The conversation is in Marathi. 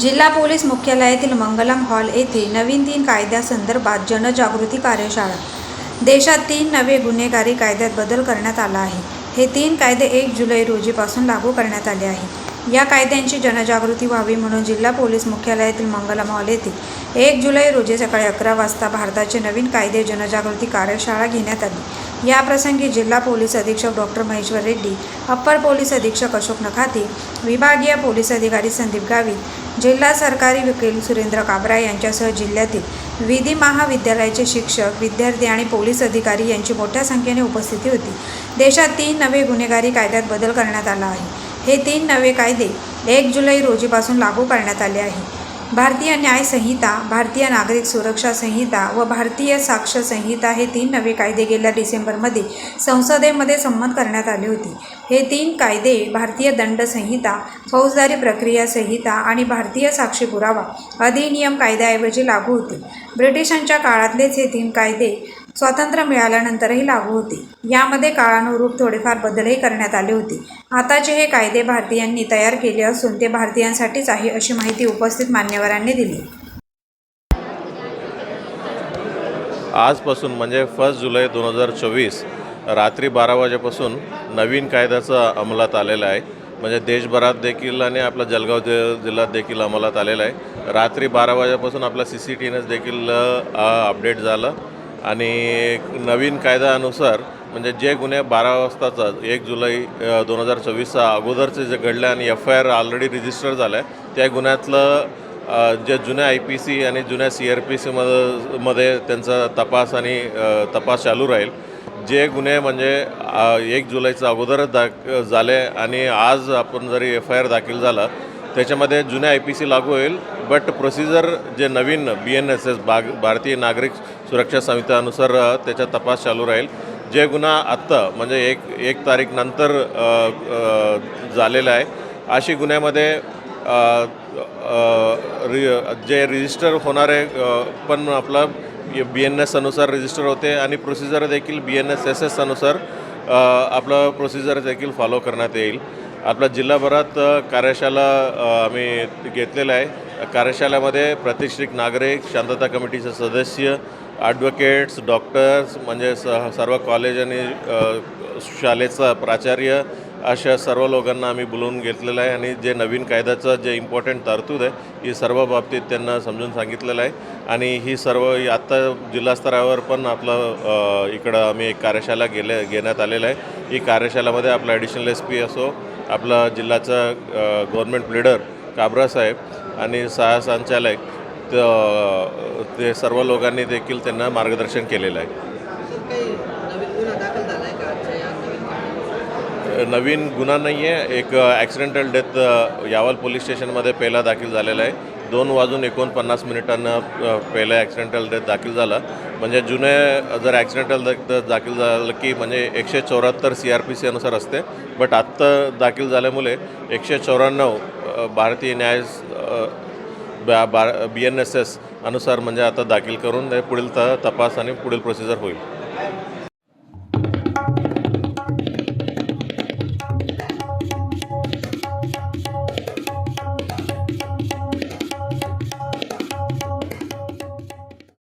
जिल्हा पोलीस मुख्यालयातील मंगलम हॉल येथे नवीन तीन कायद्यासंदर्भात जनजागृती कार्यशाळा. देशात तीन नवे गुन्हेगारी कायद्यात बदल करण्यात आला आहे. हे तीन कायदे एक जुलै रोजीपासून लागू करण्यात आले आहे या कायद्यांची जनजागृती व्हावी म्हणून जिल्हा पोलीस मुख्यालयातील मंगला मॉल येथे एक जुलै रोजी सकाळी अकरा वाजता भारताचे नवीन कायदे जनजागृती कार्यशाळा घेण्यात आली. याप्रसंगी जिल्हा पोलीस अधीक्षक doctor Maheshwar Reddy upper police अधीक्षक अशोक नखाते विभागीय पोलीस अधिकारी संदीप गावित जिल्हा सरकारी वकील सुरेंद्र काबरा यांच्यासह जिल्ह्यातील विधी महाविद्यालयाचे शिक्षक विद्यार्थी आणि पोलीस अधिकारी यांची मोठ्या संख्येने उपस्थिती होती. देशात तीन नवे गुन्हेगारी कायद्यात बदल करण्यात आला आहे. हे तीन नवे कायदे एक जुलै रोजीपासून लागू करण्यात आले आहे भारतीय न्याय संहिता भारतीय नागरिक सुरक्षा संहिता व भारतीय साक्ष संहिता हे तीन नवे कायदे गेल्या डिसेंबरमध्ये संसदेमध्ये संमत करण्यात आले होते. हे तीन कायदे भारतीय दंड संहिता फौजदारी प्रक्रिया संहिता आणि भारतीय साक्षी पुरावा अधिनियम कायद्याऐवजी लागू होते. ब्रिटिशांच्या काळातलेच हे तीन कायदे स्वातंत्र्य मिळाल्यानंतरही लागू होती. यामध्ये काळानुरूप थोडेफार बदलही करण्यात आले होते. आताचे हे कायदे भारतीयांनी तयार केले असून ते भारतीयांसाठीच आहे अशी माहिती उपस्थित मान्यवरांनी दिली. आजपासून म्हणजे फर्स्ट जुलै दोन हजार चोवीस रात्री बारा वाजेपासून नवीन कायद्याचा अंमलात आलेला आहे. म्हणजे देशभरात देखील आणि आपला जळगाव जि जिल्ह्यात देखील अंमलात आलेला आहे. रात्री बारा वाजेपासून आपला सी सी टी एनच देखील अपडेट झालं. आणि नवीन कायद्यानुसार म्हणजे जे गुन्हे बारा वाजताचा एक जुलै दोन हजार चोवीसचा अगोदरचे जे घडले आणि F I R already register झालं आहे त्या गुन्ह्यातलं जे जुन्या आय पी सी आणि जुन्या सी आर पी सीमध्ये मध्ये त्यांचा तपास आणि तपास चालू राहील. जे गुन्हे म्हणजे एक जुलैचं अगोदरच दाख झाले आणि आज आपण जरी एफ आय आर दाखल झाला त्याच्यामध्ये जुन्या आय पी सी लागू होईल बट प्रोसिजर जे नवीन बी एन एस एस बाग भारतीय नागरिक सुरक्षा संहितानुसार त्याचा तपास चालू राहील. जे गुन्हा आत्ता म्हणजे एक एक तारीख नंतर झालेला आहे अशी गुन्ह्यामध्ये रि जे रजिस्टर होणारे आहे पण आपला बी एन एस अनुसार रजिस्टर होते आणि प्रोसिजर देखील B N S S S अनुसार आपलं प्रोसिजर देखील फॉलो करण्यात येईल. आपला जिल्हाभरात कार्यशाला आम्ही घेतलेला आहे. कार्यशाळेमध्ये प्रतिष्ठित नागरिक शांतता कमिटीचे सदस्य ॲडव्होकेट्स डॉक्टर्स म्हणजे स सर्व कॉलेज आणि शाळेचा प्राचार्य अशा सर्व लोकांना आम्ही बोलवून घेतलेलं आहे आणि जे नवीन कायद्याचं जे इम्पॉर्टंट तरतूद आहे ही सर्व बाबतीत त्यांना समजून सांगितलेलं आहे. आणि ही सर्व आत्ता जिल्हास्तरावर पण आपलं इकडं आम्ही एक कार्यशाला गेले घेण्यात आलेलं आहे. ही कार्यशालामध्ये आपला ॲडिशनल एस पी असो आपला जिल्ह्याचा गव्हर्नमेंट प्लीडर काबरा साहेब आणि सहा संचालक ते सर्व लोकांनी देखील त्यांना मार्गदर्शन केलेलं आहे सर काही नवीन गुन्हा दाखल झाला आहे का आजच्या या नवीन कायद्यानुसार? नवीन गुन्हा नाही आहे. एक ॲक्सिडेंटल डेथ यावल पोलीस स्टेशनमध्ये पहिला दाखल झालेला आहे. दोन वाजून एकोणपन्नास मिनिटांना पहिला ॲक्सिडेंटल डेथ दाखल झाला. म्हणजे जुने जर ॲक्सिडेंटल डेथ दाखल झालं की म्हणजे एकशे चौऱ्याहत्तर सी आर पी सी अनुसार असते. बट आत्ता दाखल झाल्यामुळे एकशे चौऱ्याण्णव भारतीय न्याय बा बा बी एन एस एस अनुसार म्हणजे आता दाखल करून ते पुढील त तपास आणि पुढील प्रोसिजर होईल.